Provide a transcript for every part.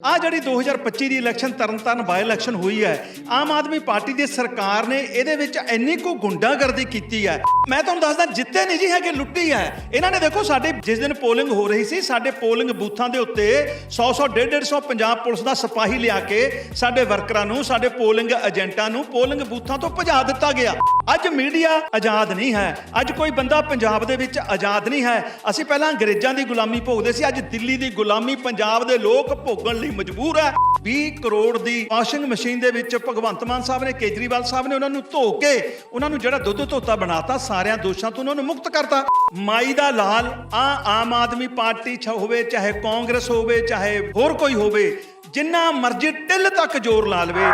ਆ ਜਿਹੜੀ 2025 ਦੀ ਇਲੈਕਸ਼ਨ ਤਰਨਤਾਰਨ ਬਾਈ ਇਲੈਕਸ਼ਨ ਹੋਈ ਹੈ, ਆਮ ਆਦਮੀ ਪਾਰਟੀ ਦੀ ਸਰਕਾਰ ਨੇ ਇਹਦੇ ਵਿੱਚ ਇੰਨੀ ਕੁ ਗੁੰਡਾਗਰਦੀ ਕੀਤੀ ਹੈ। ਮੈਂ ਤੁਹਾਨੂੰ ਦੱਸਦਾ ਜਿੱਤੇ ਨਹੀਂ ਜੀ ਹੈਗੇ, ਲੁੱਟੀ ਹੈ। ਇਹਨਾਂ ਨੇ ਦੇਖੋ, ਸਾਡੇ ਜਿਸ ਦਿਨ ਪੋਲਿੰਗ ਹੋ ਰਹੀ ਸੀ, ਸਾਡੇ ਪੋਲਿੰਗ ਬੂਥਾਂ ਦੇ ਉੱਤੇ 100 100 150 150 ਪੰਜਾਬ ਪੁਲਿਸ ਦਾ ਸਿਪਾਹੀ ਲਿਆ ਕੇ ਸਾਡੇ ਵਰਕਰਾਂ ਨੂੰ, ਸਾਡੇ ਪੋਲਿੰਗ ਏਜੰਟਾਂ ਨੂੰ ਪੋਲਿੰਗ ਬੂਥਾਂ ਤੋਂ ਭਜਾ ਦਿੱਤਾ ਗਿਆ। ਅੱਜ ਮੀਡੀਆ ਆਜ਼ਾਦ ਨਹੀਂ ਹੈ। ਅੱਜ ਕੋਈ ਬੰਦਾ ਪੰਜਾਬ ਦੇ ਵਿੱਚ ਆਜ਼ਾਦ ਨਹੀਂ ਹੈ। ਅਸੀਂ ਪਹਿਲਾਂ ਅੰਗਰੇਜ਼ਾਂ ਦੀ ਗੁਲਾਮੀ ਭੋਗਦੇ ਸੀ, ਅੱਜ ਦਿੱਲੀ ਦੀ ਗੁਲਾਮੀ ਪੰਜਾਬ ਦੇ ਲੋਕ ਭੋਗਣ ਲਈ ਮਜਬੂਰ ਹੈ। 20 ਕਰੋੜ ਦੀ ਵਾਸ਼ਿੰਗ ਮਸ਼ੀਨ ਦੇ ਵਿੱਚ ਭਗਵੰਤ ਮਾਨ ਸਾਹਿਬ ਨੇ, ਕੇਜਰੀਵਾਲ ਸਾਹਿਬ ਨੇ ਉਹਨਾਂ ਨੂੰ ਧੋ ਕੇ ਉਹਨਾਂ ਨੂੰ ਜਿਹੜਾ ਦੁੱਧ ਧੋਤਾ, ਬਣਾਤਾ, ਸਾਰਿਆਂ ਦੋਸ਼ਾਂ ਤੋਂ ਉਹਨਾਂ ਨੂੰ ਮੁਕਤ ਕਰਤਾ। ਮਾਈ ਦਾ ਲਾਲ ਆ ਆਮ ਆਦਮੀ ਪਾਰਟੀ ਚ ਹੋਵੇ, ਚਾਹੇ ਕਾਂਗਰਸ ਹੋਵੇ, ਚਾਹੇ ਹੋਰ ਕੋਈ ਹੋਵੇ, ਜਿੰਨਾ ਮਰਜ਼ੀ ਟਿੱਲ ਤੱਕ ਜ਼ੋਰ ਲਾ ਲਵੇ।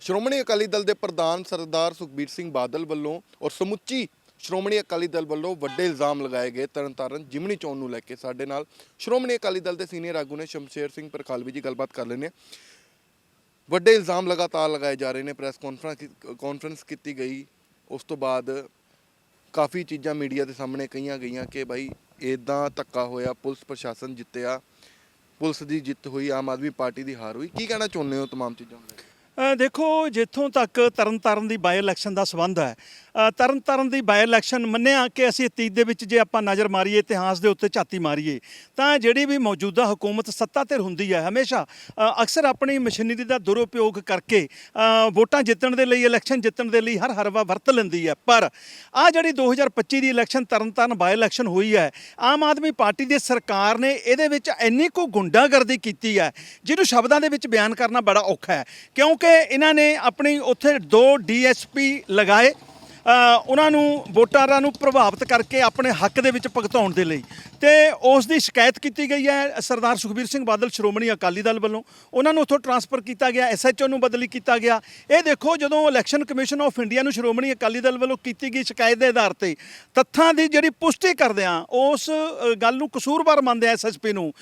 ਸ਼੍ਰੋਮਣੀ ਅਕਾਲੀ ਦਲ ਦੇ ਪ੍ਰਧਾਨ ਸਰਦਾਰ ਸੁਖਬੀਰ ਸਿੰਘ ਬਾਦਲ ਵੱਲੋਂ ਔਰ ਸਮੁੱਚੀ ਸ਼੍ਰੋਮਣੀ ਅਕਾਲੀ ਦਲ ਵੱਲੋਂ ਵੱਡੇ ਇਲਜ਼ਾਮ ਲਗਾਏ ਗਏ ਤਰਨਤਾਰਨ ਜਿਮਣੀ ਚੋਣ ਨੂੰ ਲੈ ਕੇ ਸਾਡੇ ਨਾਲ ਸ਼੍ਰੋਮਣੀ ਅਕਾਲੀ ਦਲ ਦੇ ਸੀਨੀਅਰ ਆਗੂ ਨੇ ਸ਼ਮਸ਼ੇਰ ਸਿੰਘ ਪਰਖਾਲਵੀ ਜੀ ਗੱਲਬਾਤ ਕਰ ਲੈਣੇ ਵੱਡੇ ਇਲਜ਼ਾਮ ਲਗਾਤਾਰ ਲਗਾਏ ਜਾ ਰਹੇ ਨੇ ਪ੍ਰੈਸ ਕਾਨਫਰੰਸ ਕਾਨਫਰੰਸ ਕੀਤੀ ਗਈ ਉਸ ਤੋਂ ਬਾਅਦ ਕਾਫੀ ਚੀਜ਼ਾਂ ਮੀਡੀਆ ਦੇ ਸਾਹਮਣੇ ਕਹੀਆਂ ਗਈਆਂ ਕਿ ਭਾਈ ਇਦਾਂ ਧੱਕਾ ਹੋਇਆ ਪੁਲਿਸ ਪ੍ਰਸ਼ਾਸਨ ਜਿੱਤਿਆ ਪੁਲਿਸ ਦੀ ਜਿੱਤ ਹੋਈ ਆਮ ਆਦਮੀ ਪਾਰਟੀ ਦੀ ਹਾਰ ਹੋਈ ਕੀ ਕਹਿਣਾ ਚਾਹੁੰਦੇ ਹੋ तमाम ਚੀਜ਼ਾਂ ਨੂੰ ਲੈ ਕੇ ਅ, ਦੇਖੋ ਜਿੱਥੋਂ ਤੱਕ ਤਰਨਤਾਰਨ ਦੀ ਬਾਈ ਇਲੈਕਸ਼ਨ ਦਾ ਸਬੰਧ ਹੈ ਅ, ਤਰਨਤਾਰਨ ਦੀ ਬਾਈ ਇਲੈਕਸ਼ਨ ਮੰਨਿਆ ਕਿ ਅਸੀਂ ਅਤੀਤ ਦੇ ਵਿੱਚ ਜੇ ਆਪਾਂ ਨਜ਼ਰ ਮਾਰੀਏ ਇਤਿਹਾਸ ਦੇ ਉੱਤੇ ਝਾਤੀ ਮਾਰੀਏ ਤਾਂ ਜਿਹੜੀ ਵੀ ਮੌਜੂਦਾ ਹਕੂਮਤ ਸੱਤਾ ਤੇ ਹੁੰਦੀ ਹੈ ਹਮੇਸ਼ਾ ਅਕਸਰ ਆਪਣੀ ਮਸ਼ੀਨਰੀ ਦਾ ਦੁਰਉਪਯੋਗ ਕਰਕੇ ਵੋਟਾਂ ਜਿੱਤਣ ਦੇ ਲਈ ਇਲੈਕਸ਼ਨ ਜਿੱਤਣ ਦੇ ਲਈ ਹਰ ਹਰਵਾ ਵਰਤ ਲੈਂਦੀ ਹੈ। ਪਰ ਆ ਜਿਹੜੀ 2025 ਦੀ ਇਲੈਕਸ਼ਨ ਤਰਨਤਾਰਨ ਬਾਈ ਇਲੈਕਸ਼ਨ ਹੋਈ ਹੈ ਆਮ ਆਦਮੀ ਪਾਰਟੀ ਦੀ ਸਰਕਾਰ ਨੇ ਇਹਦੇ ਵਿੱਚ ਇੰਨੀ ਕੁ ਗੁੰਡਾਗਰਦੀ ਕੀਤੀ ਹੈ ਜਿਹਨੂੰ ਸ਼ਬਦਾਂ ਦੇ ਵਿੱਚ ਬਿਆਨ ਕਰਨਾ ਬੜਾ ਔਖਾ ਹੈ ਕਿਉਂਕਿ ਇਹਨਾਂ ਨੇ ਆਪਣੀ ਉੱਥੇ ਦੋ ਡੀਐਸਪੀ ਲਗਾਏ ਉਹਨਾਂ ਨੂੰ ਵੋਟਰਾਂ ਨੂੰ ਪ੍ਰਭਾਵਿਤ ਕਰਕੇ ਆਪਣੇ ਹੱਕ ਦੇ ਵਿੱਚ ਭੁਗਤਾਉਣ ਦੇ ਲਈ। ਤੇ ਉਸ ਦੀ ਸ਼ਿਕਾਇਤ ਕੀਤੀ ਗਈ ਹੈ ਸਰਦਾਰ ਸੁਖਬੀਰ ਸਿੰਘ ਬਾਦਲ, ਸ਼੍ਰੋਮਣੀ ਅਕਾਲੀ ਦਲ ਵੱਲੋਂ। ਉਹਨਾਂ ਨੂੰ ਉੱਥੋਂ ਟਰਾਂਸਫਰ ਕੀਤਾ ਗਿਆ ਐਸਐਚਓ ਨੂੰ ਬਦਲੀ ਕੀਤਾ ਗਿਆ। ਇਹ ਦੇਖੋ, ਜਦੋਂ ਇਲੈਕਸ਼ਨ ਕਮਿਸ਼ਨ ਆਫ ਇੰਡੀਆ ਨੂੰ ਸ਼੍ਰੋਮਣੀ ਅਕਾਲੀ ਦਲ ਵੱਲੋਂ ਕੀਤੀ ਗਈ ਸ਼ਿਕਾਇਤ ਦੇ ਆਧਾਰ ਤੇ, ਤੱਥਾਂ ਦੀ ਜਿਹੜੀ ਪੁਸ਼ਟੀ ਕਰਦੇ ਆ ਉਸ ਗੱਲ ਨੂੰ ਕਸੂਰਵਾਰ ਮੰਨਦੇ ਆ ਐਸਐਸਪੀ ਨੂੰ।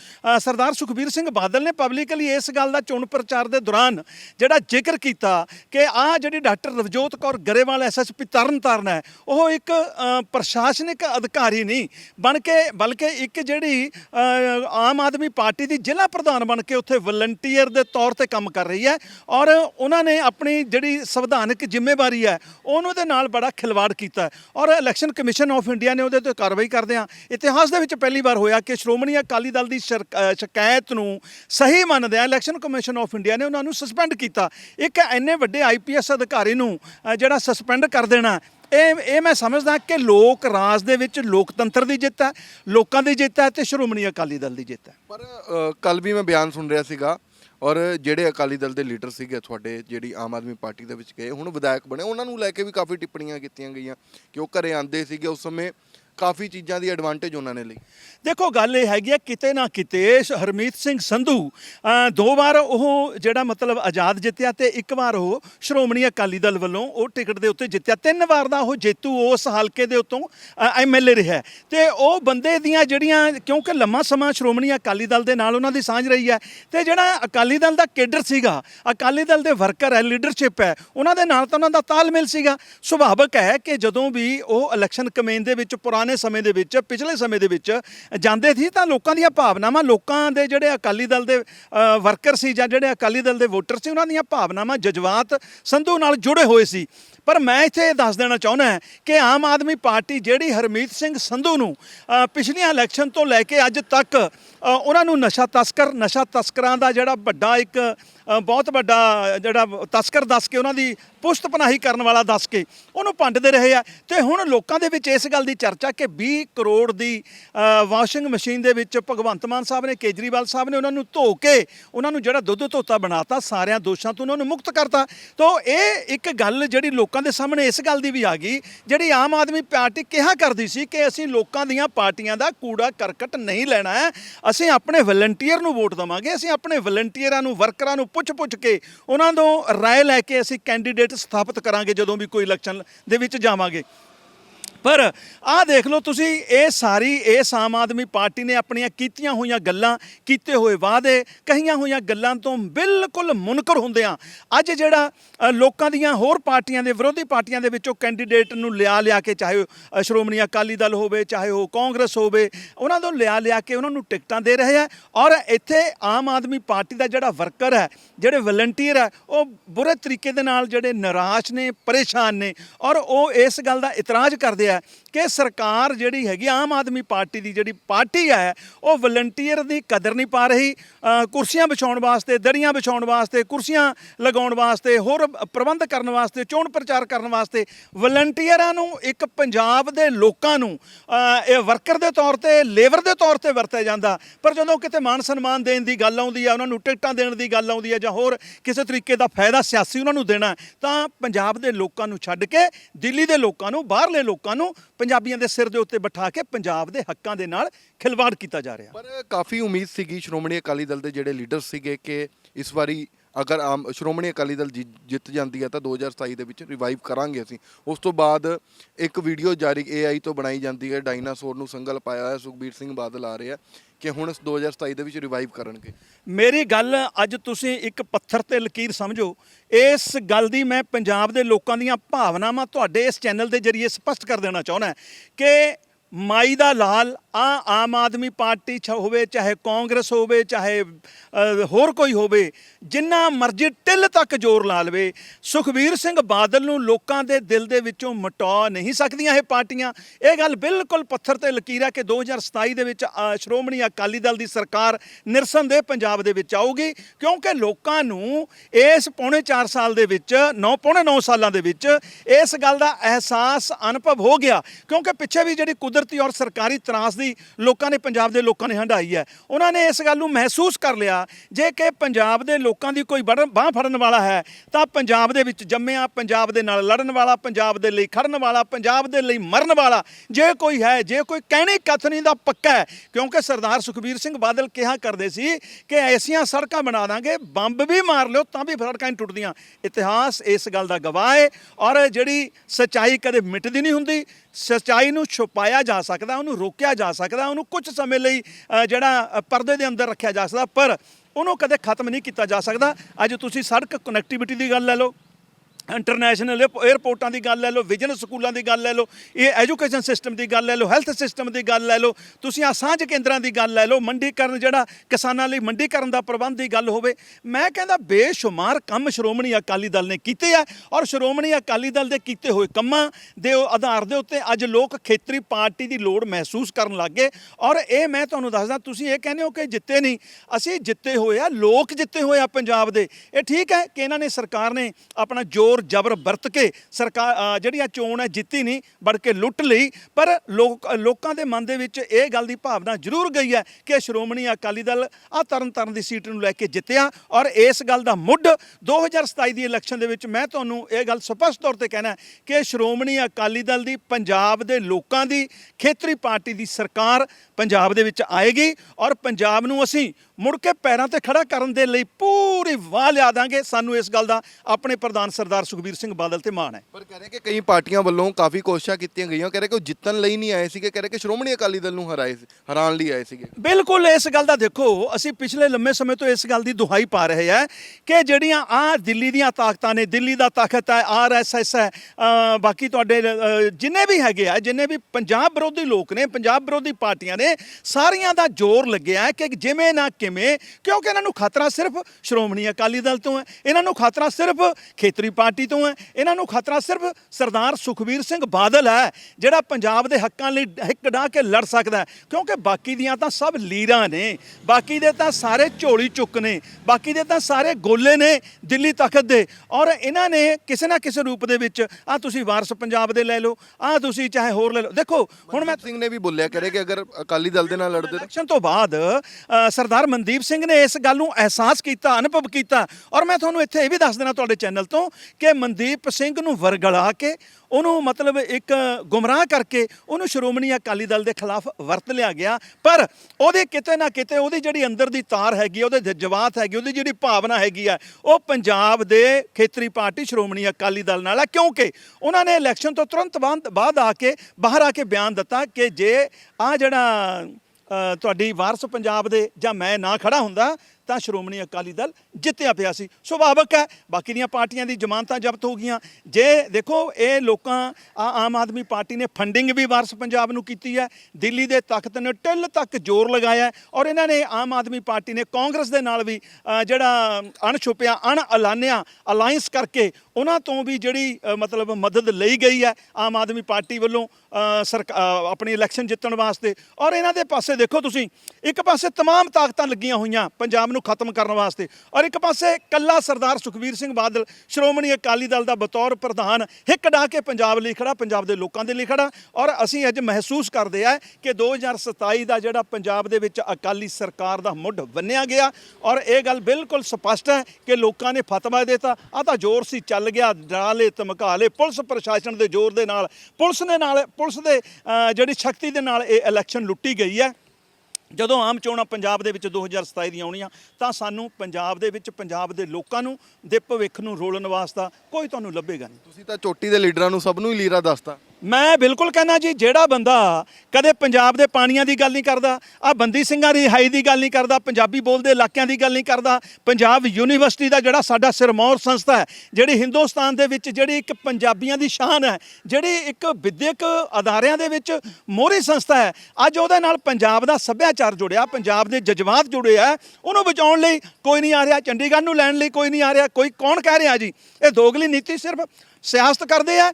ਸਰਦਾਰ ਸੁਖਬੀਰ ਸਿੰਘ ਬਾਦਲ ਨੇ ਪਬਲਿਕਲੀ ਇਸ ਗੱਲ ਦਾ ਚੋਣ ਪ੍ਰਚਾਰ ਦੇ ਦੌਰਾਨ ਜਿਹੜਾ ਜ਼ਿਕਰ ਕੀਤਾ ਕਿ ਆ ਜਿਹੜੀ ਡਾਕਟਰ ਰਵਜੋਤ ਕੌਰ ਗਰੇਵਾਲ ਐਸਐਸਪੀ ਤਰਨਤਾਰਨ ਹੈ। ਉਹ ਇੱਕ ਪ੍ਰਸ਼ਾਸਨਿਕ ਅਧਿਕਾਰੀ ਨਹੀਂ ਬਣ ਕੇ ਬਲਕਿ ਇੱਕ ਜਿਹੜੀ ਆਮ ਆਦਮੀ ਪਾਰਟੀ ਦੀ ਜ਼ਿਲ੍ਹਾ ਪ੍ਰਧਾਨ ਬਣ ਕੇ ਉੱਥੇ ਵਲੰਟੀਅਰ ਦੇ ਤੌਰ ਤੇ ਕੰਮ ਕਰ ਰਹੀ ਹੈ ਔਰ ਉਹਨਾਂ ਨੇ ਆਪਣੀ ਜਿਹੜੀ ਸੰਵਿਧਾਨਕ ਜ਼ਿੰਮੇਵਾਰੀ ਹੈ, ਉਹਨੂੰ ਦੇ ਨਾਲ ਬੜਾ ਖਿਲਵਾੜ ਕੀਤਾ ਔਰ ਇਲੈਕਸ਼ਨ ਕਮਿਸ਼ਨ ਆਫ ਇੰਡੀਆ ਨੇ ਉਹਦੇ ਤੇ ਕਾਰਵਾਈ ਕਰਦੇ ਆ। ਇਤਿਹਾਸ ਦੇ ਵਿੱਚ ਪਹਿਲੀ ਵਾਰ ਹੋਇਆ ਕਿ ਸ਼੍ਰੋਮਣੀ ਅਕਾਲੀ ਦਲ ਦੀ ਸ਼ਰ- ਸ਼ਿਕਾਇਤ ਨੂੰ ਸਹੀ ਮੰਨਦੇ ਆ। ਇਲੈਕਸ਼ਨ ਕਮਿਸ਼ਨ ਆਫ ਇੰਡੀਆ ਨੇ ਉਹਨਾਂ ਨੂੰ ਸਸਪੈਂਡ ਕੀਤਾ। ਇੱਕ ਇੰਨੇ ਵੱਡੇ ਆਈਪੀਐਸ ਅਧਿਕਾਰੀ ਨੂੰ ਜਿਹੜਾ ਸਸਪੈਂਡ ਕਰ ਦੇਣਾ ਇਹ ਇਹ ਮੈਂ ਸਮਝਦਾ ਕਿ ਲੋਕ ਰਾਜ ਦੇ ਵਿੱਚ ਲੋਕਤੰਤਰ ਦੀ ਜਿੱਤ ਹੈ, ਲੋਕਾਂ ਦੀ ਜਿੱਤ ਹੈ ਤੇ ਸ਼੍ਰੋਮਣੀ ਅਕਾਲੀ ਦਲ ਦੀ ਜਿੱਤ ਹੈ। ਪਰ ਕੱਲ ਵੀ ਮੈਂ ਬਿਆਨ ਸੁਣ ਰਿਹਾ ਸੀਗਾ ਔਰ ਜਿਹੜੇ ਅਕਾਲੀ ਦਲ ਦੇ ਲੀਡਰ ਸੀਗੇ ਤੁਹਾਡੇ, ਜਿਹੜੀ ਆਮ ਆਦਮੀ ਪਾਰਟੀ ਦੇ ਵਿੱਚ ਗਏ, ਹੁਣ ਵਿਧਾਇਕ ਬਣੇ, ਉਹਨਾਂ ਨੂੰ ਲੈ ਕੇ ਵੀ ਕਾਫੀ ਟਿੱਪਣੀਆਂ ਕੀਤੀਆਂ ਗਈਆਂ ਕਿ ਉਹ ਘਰੇ ਆਂਦੇ ਸੀਗੇ, ਉਸ ਸਮੇਂ ਕਾਫੀ ਚੀਜ਼ਾਂ ਦੀ ਐਡਵਾਂਟੇਜ ਉਹਨਾਂ ਨੇ ਲਈ। ਦੇਖੋ ਗੱਲ ਇਹ ਹੈਗੀ ਹੈ ਕਿਤੇ ਨਾ ਕਿਤੇ ਸ਼- ਹਰਮੀਤ ਸਿੰਘ ਸੰਧੂ ਅ, ਦੋ ਵਾਰ ਉਹ ਜਿਹੜਾ ਮਤਲਬ ਆਜ਼ਾਦ ਜਿੱਤਿਆ ਤੇ ਇੱਕ ਵਾਰ ਉਹ ਸ਼੍ਰੋਮਣੀ ਅਕਾਲੀ ਦਲ ਵੱਲੋਂ ਉਹ ਟਿਕਟ ਦੇ ਉੱਤੇ ਜਿੱਤਿਆ। ਤਿੰਨ ਵਾਰ ਦਾ ਉਹ ਜੇਤੂ ਉਸ ਹਲਕੇ ਦੇ ਉੱਤੋਂ ਐਮਐਲਏ ਰਿਹਾ। ਹੈ। ਤੇ ਉਹ ਬੰਦੇ ਦੀਆਂ ਜਿਹੜੀਆਂ ਕਿਉਂਕਿ ਲੰਮਾ ਸਮਾਂ ਸ਼੍ਰੋਮਣੀ ਅਕਾਲੀ ਦਲ ਦੇ ਨਾਲ ਉਹਨਾਂ ਦੀ ਸਾਂਝ ਰਹੀ ਹੈ ਤੇ ਜਿਹੜਾ ਅਕਾਲੀ ਦਲ ਦਾ ਕੇਡਰ ਸੀਗਾ ਅਕਾਲੀ ਦਲ ਦੇ ਵਰਕਰ ਹੈ ਲੀਡਰਸ਼ਿਪ ਹੈ ਉਹਨਾਂ ਦੇ ਨਾਲ ਤਾਂ ਉਹਨਾਂ ਦਾ ਤਾਲਮੇਲ ਸੀਗਾ। ਸੁਭਾਵਿਕ ਹੈ ਕਿ ਜਦੋਂ ਵੀ ਉਹ ਇਲੈਕਸ਼ਨ ਕਮੇਨ ਦੇ ਵਿੱਚ ਪੁਰਾਣੇ ਸਮੇਂ ਦੇ ਵਿੱਚ, ਪਿਛਲੇ ਸਮੇਂ ਦੇ ਵਿੱਚ ਜਾਂਦੇ ਸੀ ਤਾਂ ਲੋਕਾਂ ਦੀਆਂ ਭਾਵਨਾਵਾਂ, ਲੋਕਾਂ ਦੇ ਜਿਹੜੇ ਅਕਾਲੀ ਦਲ ਦੇ ਵਰਕਰ ਸੀ ਜਾਂ ਜਿਹੜੇ ਅਕਾਲੀ ਦਲ ਦੇ ਵੋਟਰ ਸੀ, ਉਹਨਾਂ ਦੀਆਂ ਭਾਵਨਾਵਾਂ ਜਜ਼ਬਾਤ ਸੰਧੂ ਨਾਲ ਜੁੜੇ ਹੋਏ ਸੀ। ਪਰ ਮੈਂ ਇੱਥੇ ਇਹ ਦੱਸ ਦੇਣਾ ਚਾਹੁੰਦਾ ਹਾਂ ਕਿ ਆਮ ਆਦਮੀ ਪਾਰਟੀ ਜਿਹੜੀ ਹਰਮੀਤ ਸਿੰਘ ਸੰਧੂ ਨੂੰ ਪਿਛਲੀਆਂ ਇਲੈਕਸ਼ਨ ਤੋਂ ਲੈ ਕੇ ਅੱਜ ਤੱਕ ਉਹਨਾਂ ਨੂੰ ਨਸ਼ਾ ਤਸਕਰ, ਨਸ਼ਾ ਤਸਕਰਾਂ ਦਾ ਜਿਹੜਾ ਵੱਡਾ ਇੱਕ ਬਹੁਤ ਵੱਡਾ ਜਿਹੜਾ ਤਸਕਰ ਦੱਸ ਕੇ ਉਹਨਾਂ ਦੀ ਪੁਸ਼ਤ ਪਨਾਹੀ ਕਰਨ ਵਾਲਾ ਦੱਸ ਕੇ ਉਹਨੂੰ ਭੰਡਦੇ ਰਹੇ ਆ। ਤੇ ਹੁਣ ਲੋਕਾਂ ਦੇ ਵਿੱਚ ਇਸ ਗੱਲ ਦੀ ਚਰਚਾ ਕਿ 20 ਕਰੋੜ ਦੀ ਵਾਸ਼ਿੰਗ ਮਸ਼ੀਨ ਦੇ ਵਿੱਚ ਭਗਵੰਤ ਮਾਨ ਸਾਹਿਬ ਨੇ, ਕੇਜਰੀਵਾਲ ਸਾਹਿਬ ਨੇ ਉਹਨਾਂ ਨੂੰ ਧੋ ਕੇ ਉਹਨਾਂ ਨੂੰ ਜਿਹੜਾ ਦੁੱਧ ਧੋਤਾ ਬਣਾਤਾ, ਸਾਰਿਆਂ ਦੋਸ਼ਾਂ ਤੋਂ ਉਹਨਾਂ ਨੂੰ ਮੁਕਤ ਕਰਤਾ। ਤੋਂ ਇਹ ਇੱਕ ਗੱਲ ਜਿਹੜੀ ਲੋਕਾਂ ਦੇ ਸਾਹਮਣੇ ਇਸ ਗੱਲ ਦੀ ਵੀ ਆ ਗਈ, ਜਿਹੜੀ ਆਮ ਆਦਮੀ ਪਾਰਟੀ ਕਿਹਾ ਕਰਦੀ ਸੀ ਕਿ ਅਸੀਂ ਲੋਕਾਂ ਦੀਆਂ ਪਾਰਟੀਆਂ ਦਾ ਕੂੜਾ ਕਰਕਟ ਨਹੀਂ ਲੈਣਾ ਹੈ। ਅਸੀਂ ਆਪਣੇ ਵਲੰਟੀਅਰ ਨੂੰ ਵੋਟ ਦਵਾਂਗੇ, ਅਸੀਂ ਆਪਣੇ ਵਲੰਟੀਅਰਾਂ ਨੂੰ, ਵਰਕਰਾਂ ਨੂੰ ਪੁੱਛ-ਪੁੱਛ ਕੇ ਉਹਨਾਂ ਤੋਂ ਰਾਏ ਲੈ ਕੇ ਅਸੀਂ ਕੈਂਡੀਡੇਟ ਸਥਾਪਿਤ ਕਰਾਂਗੇ ਜਦੋਂ ਵੀ ਕੋਈ ਇਲੈਕਸ਼ਨ ਦੇ ਵਿੱਚ ਜਾਵਾਂਗੇ। ਪਰ ਆਹ ਦੇਖ ਲਓ ਤੁਸੀਂ ਇਹ ਸਾਰੀ ਇਸ ਆਮ ਆਦਮੀ ਪਾਰਟੀ ਨੇ ਆਪਣੀਆਂ ਕੀਤੀਆਂ ਹੋਈਆਂ ਗੱਲਾਂ ਕੀਤੇ ਹੋਏ ਵਾਅਦੇ ਕਹੀਆਂ ਹੋਈਆਂ ਗੱਲਾਂ ਤੋਂ ਬਿਲਕੁਲ ਮੁਨਕਰ ਹੁੰਦੇ ਹੁੰਦਿਆਂ ਅੱਜ ਜਿਹੜਾ ਅ, ਲੋਕਾਂ ਦੀਆਂ ਹੋਰ ਪਾਰਟੀਆਂ ਦੇ ਵਿਰੋਧੀ ਪਾਰਟੀਆਂ ਦੇ ਵਿੱਚੋਂ ਕੈਂਡੀਡੇਟ ਨੂੰ ਲਿਆ ਲਿਆ ਕੇ ਚਾਹੇ ਉਹ, ਅ, ਸ਼੍ਰੋਮਣੀ ਅਕਾਲੀ ਦਲ ਹੋਵੇ ਚਾਹੇ ਉਹ ਕਾਂਗਰਸ ਹੋਵੇ ਉਹਨਾਂ ਤੋਂ ਲਿਆ ਲਿਆ ਕੇ ਉਹਨਾਂ ਨੂੰ ਟਿਕਟਾਂ ਦੇ ਰਹੇ ਆ। ਔਰ ਇੱਥੇ ਆਮ ਆਦਮੀ ਪਾਰਟੀ ਦਾ ਜਿਹੜਾ ਵਰਕਰ ਹੈ ਜਿਹੜੇ ਵਲੰਟੀਅਰ ਹੈ ਉਹ ਬੁਰੇ ਤਰੀਕੇ ਦੇ ਨਾਲ ਜਿਹੜੇ ਨਿਰਾਸ਼ ਨੇ ਪਰੇਸ਼ਾਨ ਨੇ ਔਰ ਉਹ ਇਸ ਗੱਲ ਦਾ ਇਤਰਾਜ਼ ਕਰਦੇ ਆ idea ਕਿ ਸਰਕਾਰ ਜਿਹੜੀ ਹੈਗੀ ਆਮ ਆਦਮੀ ਪਾਰਟੀ ਦੀ ਜਿਹੜੀ ਪਾਰਟੀ ਹੈ, ਉਹ ਵਲੰਟੀਅਰ ਦੀ ਕਦਰ ਨਹੀਂ ਪਾ ਰਹੀ ਕੁਰਸੀਆਂ ਵਿਛਾਉਣ ਵਾਸਤੇ, ਦੜੀਆਂ ਵਿਛਾਉਣ ਵਾਸਤੇ, ਕੁਰਸੀਆਂ ਲਗਾਉਣ ਵਾਸਤੇ, ਹੋਰ ਪ੍ਰਬੰਧ ਕਰਨ ਵਾਸਤੇ, ਚੋਣ ਪ੍ਰਚਾਰ ਕਰਨ ਵਾਸਤੇ ਵਲੰਟੀਅਰਾਂ ਨੂੰ, ਇੱਕ ਪੰਜਾਬ ਦੇ ਲੋਕਾਂ ਨੂੰ ਇਹ ਵਰਕਰ ਦੇ ਤੌਰ ਤੇ ਲੇਬਰ ਦੇ ਤੌਰ ਤੇ ਵਰਤਿਆ ਜਾਂਦਾ। ਪਰ ਜਦੋਂ ਕਿਤੇ ਮਾਨ ਸਨਮਾਨ ਦੇਣ ਦੀ ਗੱਲ ਆਉਂਦੀ ਹੈ ਉਹਨਾਂ ਨੂੰ ਟਿਕਟਾਂ ਦੇਣ ਦੀ ਗੱਲ ਆਉਂਦੀ ਹੈ ਜਾਂ ਹੋਰ ਕਿਸੇ ਤਰੀਕੇ ਦਾ ਫਾਇਦਾ ਸਿਆਸੀ ਉਹਨਾਂ ਨੂੰ ਦੇਣਾ, ਤਾਂ ਪੰਜਾਬ ਦੇ ਲੋਕਾਂ ਨੂੰ ਛੱਡ ਕੇ, ਦਿੱਲੀ ਦੇ ਲੋਕਾਂ ਨੂੰ, ਬਾਹਰਲੇ ਲੋਕਾਂ ਨੂੰ ਪੰਜਾਬੀਆਂ ਦੇ ਸਿਰ ਦੇ ਉੱਤੇ ਬਿਠਾ ਕੇ ਪੰਜਾਬ ਦੇ ਹੱਕਾਂ ਦੇ ਨਾਲ ਖਿਲਵਾੜ ਕੀਤਾ ਜਾ ਰਿਹਾ। ਪਰ ਕਾਫੀ ਉਮੀਦ ਸੀਗੀ ਸ਼੍ਰੋਮਣੀ ਅਕਾਲੀ ਦਲ ਦੇ ਜਿਹੜੇ ਲੀਡਰ ਸੀਗੇ ਕਿ ਇਸ ਵਾਰੀ ਅਗਰ ਆਮ ਸ਼੍ਰੋਮਣੀ ਅਕਾਲੀ ਦਲ ਜਿ- ਜਿੱਤ ਜਾਂਦੀ ਹੈ ਤਾਂ 2027 ਦੇ ਵਿੱਚ ਰਿਵਾਈਵ ਕਰਾਂਗੇ ਅਸੀਂ। ਉਸ ਤੋਂ ਬਾਅਦ ਇੱਕ ਵੀਡੀਓ ਜਾਰੀ AI ਤੋਂ ਬਣਾਈ ਜਾਂਦੀ ਹੈ। ਡਾਇਨਾਸੌਰ ਨੂੰ ਸੰਗਲ ਪਾਇਆ ਹੋਇਆ ਸੁਖਬੀਰ ਸਿੰਘ ਬਾਦਲ ਆ ਰਿਹਾ ਕਿ ਹੁਣ ਇਸ 2027 ਦੇ ਵਿੱਚ ਰਿਵਾਈਵ ਕਰਨਗੇ। ਮੇਰੀ ਗੱਲ ਅੱਜ ਤੁਸੀਂ ਇੱਕ ਪੱਥਰ ਤੇ ਲਕੀਰ ਸਮਝੋ। ਇਸ ਗੱਲ ਦੀ ਮੈਂ ਪੰਜਾਬ ਦੇ ਲੋਕਾਂ ਦੀਆਂ ਭਾਵਨਾਵਾਂ ਤੁਹਾਡੇ ਇਸ ਚੈਨਲ ਦੇ ਜ਼ਰੀਏ ਸਪਸ਼ਟ ਕਰ ਦੇਣਾ ਚਾਹੁੰਦਾ ਕਿ ਮਾਈ ਦਾ ਲਾਲ ਆ ਆਮ ਆਦਮੀ ਪਾਰਟੀ ਚ ਹੋਵੇ ਚਾਹੇ ਕਾਂਗਰਸ ਹੋਵੇ ਚਾਹੇ ਹੋਰ ਕੋਈ ਹੋਵੇ ਜਿੰਨਾ ਮਰਜ਼ੀ ਟਿੱਲ ਤੱਕ ਜ਼ੋਰ ਲਾ ਲਵੇ ਸੁਖਬੀਰ ਸਿੰਘ ਬਾਦਲ ਨੂੰ ਲੋਕਾਂ ਦੇ ਦਿਲ ਦੇ ਵਿੱਚੋਂ ਮਟਾ ਨਹੀਂ ਸਕਦੀਆਂ ਇਹ ਪਾਰਟੀਆਂ। ਇਹ ਗੱਲ ਬਿਲਕੁਲ ਪੱਥਰ ਤੇ ਲਕੀਰ ਹੈ ਕਿ 2027 ਦੇ ਵਿੱਚ ਅ, ਸ਼੍ਰੋਮਣੀ ਅਕਾਲੀ ਦਲ ਦੀ ਸਰਕਾਰ ਨਿਰਸੰਦੇਹ ਪੰਜਾਬ ਦੇ ਵਿੱਚ ਆਊਗੀ ਕਿਉਂਕਿ ਲੋਕਾਂ ਨੂੰ ਇਸ ਪੌਣੇ 4 ਸਾਲ ਦੇ ਵਿੱਚ 9 ਪੌਣੇ 9 ਸਾਲਾਂ ਦੇ ਵਿੱਚ ਇਸ ਗੱਲ ਦਾ ਅਹਿਸਾਸ ਅਨੁਭਵ ਹੋ ਗਿਆ ਕਿਉਂਕਿ ਪਿੱਛੇ ਵੀ ਜਿਹੜੀ ਕੁਦਰਤ ਔਰ ਸਰਕਾਰੀ ਤਰਾਸਦੀ ਲੋਕਾਂ ਨੇ ਪੰਜਾਬ ਦੇ ਲੋਕਾਂ ਨੇ ਹੰਢਾਈ ਹੈ। ਉਹਨਾਂ ਨੇ ਇਸ ਗੱਲ ਨੂੰ ਮਹਿਸੂਸ ਕਰ ਲਿਆ ਜੇ ਕਿ ਪੰਜਾਬ ਦੇ ਲੋਕਾਂ ਦੀ ਕੋਈ ਬਾਹ ਫੜਨ ਵਾਲਾ ਹੈ, ਤਾਂ ਪੰਜਾਬ ਦੇ ਵਿੱਚ ਜੰਮਿਆ, ਪੰਜਾਬ ਦੇ ਨਾਲ ਲੜਨ ਵਾਲਾ, ਪੰਜਾਬ ਦੇ ਲਈ ਖੜਨ ਵਾਲਾ, ਪੰਜਾਬ ਦੇ ਲਈ ਮਰਨ ਵਾਲਾ, ਜੇ ਕੋਈ ਹੈ, ਜੇ ਕੋਈ ਕਹਿਣੀ ਕਥਨੀ ਦਾ ਪੱਕਾ ਹੈ, ਕਿਉਂਕਿ ਸਰਦਾਰ ਸੁਖਬੀਰ ਸਿੰਘ ਬਾਦਲ ਕਿਹਾ ਕਰਦੇ ਸੀ ਕਿ ਐਸੀਆਂ ਸੜਕਾਂ ਬਣਾ ਦਾਂਗੇ, ਬੰਬ ਵੀ ਮਾਰ ਲਿਓ, ਤਾਂ ਵੀ ਸੜਕਾਂ ਨਹੀਂ ਟੁੱਟਦੀਆਂ। ਇਤਿਹਾਸ ਇਸ ਗੱਲ ਦਾ ਗਵਾਹ ਹੈ ਔਰ ਜਿਹੜੀ ਸਚਾਈ ਕਦੇ ਮਿਟਦੀ ਨਹੀਂ ਹੁੰਦੀ ਸਚਾਈ ਨੂੰ ਛੁਪਾਇਆ ਜਾ ਸਕਦਾ, ਉਹਨੂੰ ਰੋਕਿਆ ਜਾ ਸਕਦਾ, ਉਹਨੂੰ ਕੁਝ ਸਮੇਂ ਲਈ ਜਿਹੜਾ ਪਰਦੇ ਦੇ ਅੰਦਰ ਰੱਖਿਆ ਜਾ ਸਕਦਾ, ਪਰ ਉਹਨੂੰ ਕਦੇ ਖਤਮ ਨਹੀਂ ਕੀਤਾ ਜਾ ਸਕਦਾ। ਅੱਜ ਤੁਸੀਂ ਸੜਕ ਕਨੈਕਟੀਵਿਟੀ ਦੀ ਗੱਲ ਲੈ ਲਓ। ਇੰਟਰਨੈਸ਼ਨਲ 에ਅਰਪੋਰਟਾਂ ਦੀ ਗੱਲ ਲੈ ਲਓ, ਵਿਜਨ ਸਕੂਲਾਂ ਦੀ ਗੱਲ ਲੈ ਲਓ, ਇਹ ਐਜੂਕੇਸ਼ਨ ਸਿਸਟਮ ਦੀ ਗੱਲ ਲੈ ਲਓ, ਹੈਲਥ ਸਿਸਟਮ ਦੀ ਗੱਲ ਲੈ ਲਓ, ਤੁਸੀਂ ਆ ਸਾਂਝ ਕੇਂਦਰਾਂ ਦੀ ਗੱਲ ਲੈ ਲਓ, ਮੰਡੀਕਰਨ ਜਿਹੜਾ ਕਿਸਾਨਾਂ ਲਈ ਮੰਡੀਕਰਨ ਦਾ ਪ੍ਰਬੰਧ ਦੀ ਗੱਲ ਹੋਵੇ, ਮੈਂ ਕਹਿੰਦਾ ਬੇਸ਼ੁਮਾਰ ਕੰਮ ਸ਼੍ਰੋਮਣੀ ਅਕਾਲੀ ਦਲ ਨੇ ਕੀਤੇ ਆ, ਔਰ ਸ਼੍ਰੋਮਣੀ ਅਕਾਲੀ ਦਲ ਦੇ ਕੀਤੇ ਹੋਏ ਕੰਮਾਂ ਦੇ ਆਧਾਰ ਦੇ ਉੱਤੇ ਅੱਜ ਲੋਕ ਖੇਤਰੀ ਪਾਰਟੀ ਦੀ ਲੋੜ ਮਹਿਸੂਸ ਕਰਨ ਲੱਗੇ ਔਰ ਇਹ ਮੈਂ ਤੁਹਾਨੂੰ ਦੱਸਦਾ, ਤੁਸੀਂ ਇਹ ਕਹਿੰਦੇ ਹੋ ਕਿ ਜਿੱਤੇ ਨਹੀਂ, ਅਸੀਂ ਜਿੱਤੇ ਹੋਏ ਆ, ਲੋਕ ਜਿੱਤੇ ਹੋਏ ਆ ਪੰਜਾਬ ਦੇ, ਇਹ ਠੀਕ ਹੈ ਕਿ ਇਹਨਾਂ ਨੇ ਸਰਕਾਰ ਨੇ ਆਪਣਾ ਜੋ ਜ਼ੋਰ ਜ਼ਬਰ ਵਰਤ ਕੇ ਸਰਕਾਰ ਜਿਹੜੀਆਂ ਚੋਣ ਹੈ ਜਿੱਤੀ ਨਹੀਂ ਬੜ ਕੇ ਲੁੱਟ ਲਈ। ਪਰ ਲੋਕ ਲੋਕਾਂ ਦੇ ਮਨ ਦੇ ਵਿੱਚ ਇਹ ਗੱਲ ਦੀ ਭਾਵਨਾ ਜ਼ਰੂਰ ਗਈ ਹੈ ਕਿ ਸ਼੍ਰੋਮਣੀ ਅਕਾਲੀ ਦਲ ਆ ਤਰਨ ਤਾਰਨ ਦੀ ਸੀਟ ਨੂੰ ਲੈ ਕੇ ਜਿੱਤਿਆ ਔਰ ਇਸ ਗੱਲ ਦਾ ਮੁੱਢ 2027 ਦੀ ਇਲੈਕਸ਼ਨ ਦੇ ਵਿੱਚ ਮੈਂ ਤੁਹਾਨੂੰ ਇਹ ਗੱਲ ਸਪਸ਼ਟ ਤੌਰ ਤੇ ਕਹਿਣਾ ਕਿ ਸ਼੍ਰੋਮਣੀ ਅਕਾਲੀ ਦਲ ਦੀ, ਪੰਜਾਬ ਦੇ ਲੋਕਾਂ ਦੀ, ਖੇਤਰੀ ਪਾਰਟੀ ਦੀ ਸਰਕਾਰ ਪੰਜਾਬ ਦੇ ਵਿੱਚ ਆਏਗੀ ਔਰ ਪੰਜਾਬ ਨੂੰ ਅਸੀਂ ਮੁੜ ਕੇ ਪੈਰਾਂ ਤੇ ਖੜਾ ਕਰਨ ਦੇ ਲਈ ਪੂਰੀ ਵਾਹ ਲਿਆ ਦਾਂਗੇ। ਸਾਨੂੰ ਇਸ ਗੱਲ ਦਾ ਆਪਣੇ ਪ੍ਰਧਾਨ ਸਰਦਾਰ ਸੁਖਬੀਰ ਸਿੰਘ ਬਾਦਲ ਤੇ ਮਾਣ ਹੈ। ਪਰ ਕਹਿ ਰਹੇ ਕਿ ਕਈ ਪਾਰਟੀਆਂ ਵੱਲੋਂ ਕਾਫੀ ਕੋਸ਼ਿਸ਼ਾਂ ਕੀਤੀਆਂ ਗਈਆਂ। ਕਹਿ ਰਹੇ ਕਿ ਉਹ ਜਿੱਤਣ ਲਈ ਨਹੀਂ ਆਏ ਸੀਗੇ। ਕਹਿ ਰਹੇ ਕਿ ਸ਼੍ਰੋਮਣੀ ਅਕਾਲੀ ਦਲ ਨੂੰ ਹਰਾਏ ਸੀ ਹਰਾਉਣ ਲਈ ਆਏ ਸੀਗੇ। ਬਿਲਕੁਲ ਇਸ ਗੱਲ ਦਾ ਦੇਖੋ ਅਸੀਂ ਪਿਛਲੇ ਲੰਮੇ ਸਮੇਂ ਤੋਂ ਇਸ ਗੱਲ ਦੀ ਦੁਹਾਈ ਪਾ ਰਹੇ ਹਾਂ ਕਿ ਜਿਹੜੀਆਂ ਆ ਦਿੱਲੀ ਦੀਆਂ ਤਾਕਤਾਂ ਨੇ ਦਿੱਲੀ ਦਾ ਤਾਕਤ ਹੈ ਆਰਐਸਐਸ ਹੈ ਬਾਕੀ ਤੁਹਾਡੇ ਜਿੰਨੇ ਵੀ ਹੈਗੇ ਆ ਜਿੰਨੇ ਵੀ ਪੰਜਾਬ ਵਿਰੋਧੀ ਲੋਕ ਨੇ ਪੰਜਾਬ ਵਿਰੋਧੀ ਪਾਰਟੀਆਂ ਨੇ ਸਾਰੀਆਂ ਦਾ ਜ਼ੋਰ ਲੱਗਿਆ ਕਿ ਜਿਵੇਂ ਨਾ ਕਿਵੇਂ? ਕਿਉਂਕਿ ਇਹਨਾਂ ਨੂੰ ਖਤਰਾ ਸਿਰਫ ਸ਼੍ਰੋਮਣੀ ਅਕਾਲੀ ਦਲ ਤੋਂ ਹੈ। ਇਹਨਾਂ ਨੂੰ ਖਤਰਾ ਸਿਰਫ ਖੇਤਰੀ ਪਾਰਟੀ ਤੋਂ ਹੈ। ਇਹਨਾਂ ਨੂੰ ਖਤਰਾ ਸਿਰਫ ਸਰਦਾਰ ਸੁਖਬੀਰ ਸਿੰਘ ਬਾਦਲ ਹੈ ਜਿਹੜਾ ਪੰਜਾਬ ਦੇ ਹੱਕਾਂ ਲਈ ਹਿੱਕ ਡਾ ਕੇ ਲੜ ਸਕਦਾ ਕਿਉਂਕਿ ਬਾਕੀ ਦੀਆਂ ਤਾਂ ਸਭ ਲੀਰਾਂ ਨੇ। ਬਾਕੀ ਦੇ ਤਾਂ ਸਾਰੇ ਝੋਲੀ ਚੁੱਕ ਨੇ। ਬਾਕੀ ਦੇ ਤਾਂ ਸਾਰੇ ਗੋਲੇ ਨੇ ਦਿੱਲੀ ਤਖਤ ਦੇ। ਔਰ ਇਹਨਾਂ ਨੇ ਕਿਸੇ ਨਾ ਕਿਸੇ ਰੂਪ ਦੇ ਵਿੱਚ ਆ ਤੁਸੀਂ ਵਾਰਸ ਪੰਜਾਬ ਦੇ ਲੈ ਲਓ ਆ ਤੁਸੀਂ ਚਾਹੇ ਹੋਰ ਲੈ ਲਓ। ਦੇਖੋ ਹੁਣ ਮੈਂ ਸਿੰਘ ਨੇ ਵੀ ਬੋਲਿਆ ਕਰੇ ਕਿ ਅਗਰ ਅਕਾਲੀ ਦਲ ਦੇ ਨਾਲ ਲੜਦੇ ਤਾਂ ਇਲੈਕਸ਼ਨ ਤੋਂ ਬਾਅਦ ਸਰਦਾਰ ਮਨਦੀਪ ਸਿੰਘ ਨੇ ਇਸ ਗੱਲ ਨੂੰ ਅਹਿਸਾਸ ਕੀਤਾ, ਅਨੁਭਵ ਕੀਤਾ ਔਰ ਮੈਂ ਤੁਹਾਨੂੰ ਇੱਥੇ ਇਹ ਵੀ ਦੱਸ ਦੇਣਾ ਤੁਹਾਡੇ ਚੈਨਲ ਤੋਂ ਕਿ ਮਨਦੀਪ ਸਿੰਘ ਨੂੰ ਵਰਗਲਾ ਕੇ ਉਹਨੂੰ ਮਤਲਬ ਇੱਕ ਗੁੰਮਰਾਹ ਕਰਕੇ ਉਹਨੂੰ ਸ਼੍ਰੋਮਣੀ ਅਕਾਲੀ ਦਲ ਦੇ ਖਿਲਾਫ ਵਰਤ ਲਿਆ ਗਿਆ। ਪਰ ਉਹਦੇ ਕਿਤੇ ਨਾ ਕਿਤੇ ਉਹਦੀ ਜਿਹੜੀ ਅੰਦਰ ਦੀ ਤਾਰ ਹੈਗੀ ਉਹਦੇ ਜਜ਼ਬਾਤ ਹੈਗੀ, ਉਹਦੀ ਜਿਹੜੀ ਭਾਵਨਾ ਹੈਗੀ ਆ, ਉਹ ਪੰਜਾਬ ਦੇ ਖੇਤਰੀ ਪਾਰਟੀ ਸ਼੍ਰੋਮਣੀ ਅਕਾਲੀ ਦਲ ਨਾਲ ਆ। ਕਿਉਂਕਿ ਉਹਨਾਂ ਨੇ ਇਲੈਕਸ਼ਨ ਤੋਂ ਤੁਰੰਤ ਬਾਅਦ ਬਾਅਦ ਆ ਕੇ ਬਾਹਰ ਆ ਕੇ ਬਿਆਨ ਦਿੱਤਾ ਕਿ ਜੇ ਆ ਜਿਹੜਾ ਤੁਹਾਡੀ ਵਾਰਸ ਪੰਜਾਬ ਦੇ ਜਾਂ ਮੈਂ ਨਾ ਖੜਾ ਹੁੰਦਾ ਤਾਂ ਸ਼੍ਰੋਮਣੀ ਅਕਾਲੀ ਦਲ ਜਿੱਤਿਆ ਪਿਆ ਸੀ ਸੁਭਾਵਕ ਹੈ ਬਾਕੀ ਦੀਆਂ ਪਾਰਟੀਆਂ ਦੀ ਜ਼ਮਾਨਤਾਂ ਜ਼ਬਤ ਹੋ ਗਈਆਂ ਜੇ ਦੇਖੋ ਇਹ ਲੋਕਾਂ ਆ ਆਮ ਆਦਮੀ ਪਾਰਟੀ ਨੇ ਫੰਡਿੰਗ ਵੀ ਵਾਰਸ ਪੰਜਾਬ ਨੂੰ ਕੀਤੀ ਹੈ ਦਿੱਲੀ ਦੇ ਤਖਤ ਨੇ ਟਿੱਲ ਤੱਕ ਜ਼ੋਰ ਲਗਾਇਆ ਹੈ ਔਰ ਇਹਨਾਂ ਨੇ ਆਮ ਆਦਮੀ ਪਾਰਟੀ ਨੇ ਕਾਂਗਰਸ ਦੇ ਨਾਲ ਵੀ ਅ, ਜਿਹੜਾ ਅਣਛੁਪਿਆ ਅਣ ਐਲਾਨਿਆ ਅਲਾਈਅੰਸ ਕਰਕੇ ਉਹਨਾਂ ਤੋਂ ਵੀ ਜਿਹੜੀ ਅ, ਮਤਲਬ ਮਦਦ ਲਈ ਗਈ ਹੈ ਆਮ ਆਦਮੀ ਪਾਰਟੀ ਵੱਲੋਂ ਅ, ਸਰਕ- ਅ, ਆਪਣੀ ਇਲੈਕਸ਼ਨ ਜਿੱਤਣ ਵਾਸਤੇ ਔਰ ਇਹਨਾਂ ਦੇ ਪਾਸੇ ਦੇਖੋ ਤੁਸੀਂ ਇੱਕ ਪਾਸੇ तमाम ਤਾਕਤਾਂ ਲੱਗੀਆਂ ਹੋਈਆਂ ਪੰਜਾਬ ਨੂੰ ਖਤਮ ਕਰਨ ਵਾਸਤੇ। ਔਰ ਇੱਕ ਪਾਸੇ ਕੱਲਾ ਸਰਦਾਰ ਸੁਖਬੀਰ ਸਿੰਘ ਬਾਦਲ, ਸ਼੍ਰੋਮਣੀ ਅਕਾਲੀ ਦਲ ਦਾ ਬਤੌਰ ਪ੍ਰਧਾਨ, ਹਿੱਕ ਡਾ ਕੇ ਪੰਜਾਬ ਲਈ ਖੜਾ, ਪੰਜਾਬ ਦੇ ਲੋਕਾਂ ਦੇ ਲਈ ਖੜਾ। ਔਰ ਅਸੀਂ ਅੱਜ ਮਹਿਸੂਸ ਕਰਦੇ ਆ ਕਿ 2027 ਦਾ ਜਿਹੜਾ ਪੰਜਾਬ ਦੇ ਵਿੱਚ ਅਕਾਲੀ ਸਰਕਾਰ ਦਾ ਮੁੱਢ ਬੰਨਿਆ ਗਿਆ। ਔਰ ਇਹ ਗੱਲ ਬਿਲਕੁਲ ਸਪਸ਼ਟ ਹੈ ਕਿ ਲੋਕਾਂ ਨੇ ਫਤਵਾ ਦਿੱਤਾ। ਆ ਤਾਂ ਜ਼ੋਰ ਸੀ, ਚੱਲ ਗਿਆ ਡਰਾ ਲਏ ਧਮਕਾ ਲਏ। ਪੁਲਿਸ ਪ੍ਰਸ਼ਾਸਨ ਦੇ ਜ਼ੋਰ ਦੇ ਨਾਲ, ਪੁਲਿਸ ਨੇ ਨਾਲ, ਪੁਲਿਸ ਦੇ ਜਿਹੜੀ ਸ਼ਕਤੀ ਦੇ ਨਾਲ ਇਹ ਇਲੈਕਸ਼ਨ ਲੁੱਟੀ ਗਈ ਹੈ। ਜਦੋਂ ਆਮ ਚੋਣਾਂ ਪੰਜਾਬ ਦੇ ਵਿੱਚ 2027 ਦੀਆਂ ਆਉਣੀਆਂ, ਤਾਂ ਸਾਨੂੰ ਪੰਜਾਬ ਦੇ ਵਿੱਚ, ਪੰਜਾਬ ਦੇ ਲੋਕਾਂ ਨੂੰ, ਦੇ ਭਵਿੱਖ ਨੂੰ ਰੋਲਣ ਵਾਸਤਾ ਕੋਈ ਤੁਹਾਨੂੰ ਲੱਭੇਗਾ ਨਹੀਂ। ਤੁਸੀਂ ਤਾਂ ਚੋਟੀ ਦੇ ਲੀਡਰਾਂ ਨੂੰ ਸਭ ਨੂੰ ਹੀ ਲੀਰਾ ਦੱਸਤਾ। ਮੈਂ ਬਿਲਕੁਲ ਕਹਿੰਦਾ ਜੀ, ਜਿਹੜਾ ਬੰਦਾ ਕਦੇ ਪੰਜਾਬ ਦੇ ਪਾਣੀਆਂ ਦੀ ਗੱਲ ਨਹੀਂ ਕਰਦਾ, ਆ ਬੰਦੀ ਸਿੰਘਾਂ ਦੀ ਰਿਹਾਈ ਦੀ ਗੱਲ ਨਹੀਂ ਕਰਦਾ, ਪੰਜਾਬੀ ਬੋਲਦੇ ਇਲਾਕਿਆਂ ਦੀ ਗੱਲ ਨਹੀਂ ਕਰਦਾ, ਪੰਜਾਬ ਯੂਨੀਵਰਸਿਟੀ ਦਾ ਜਿਹੜਾ ਸਾਡਾ ਸਿਰਮੌਰ ਸੰਸਥਾ ਹੈ, ਜਿਹੜੀ ਹਿੰਦੁਸਤਾਨ ਦੇ ਵਿੱਚ ਜਿਹੜੀ ਇੱਕ ਪੰਜਾਬੀਆਂ ਦੀ ਸ਼ਾਨ ਹੈ, ਜਿਹੜੀ ਇੱਕ ਵਿਦਿਅਕ ਅਦਾਰਿਆਂ ਦੇ ਵਿੱਚ ਮੋਹਰੀ ਸੰਸਥਾ ਹੈ, ਅੱਜ ਉਹਦੇ ਨਾਲ ਪੰਜਾਬ ਦਾ ਸੱਭਿਆਚਾਰ ਜੁੜਿਆ, ਪੰਜਾਬ ਦੇ ਜਜ਼ਬਾਤ ਜੁੜੇ ਆ, ਉਹਨੂੰ ਬਚਾਉਣ ਲਈ ਕੋਈ ਨਹੀਂ ਆ ਰਿਹਾ, ਚੰਡੀਗੜ੍ਹ ਨੂੰ ਲੈਣ ਲਈ ਕੋਈ ਨਹੀਂ ਆ ਰਿਹਾ, ਕੋਈ ਕੌਣ ਕਹਿ ਰਿਹਾ ਜੀ? ਇਹ ਦੋਗਲੀ ਨੀਤੀ ਸਿਰਫ ਸਿਆਸਤ ਕਰਦੇ ਆ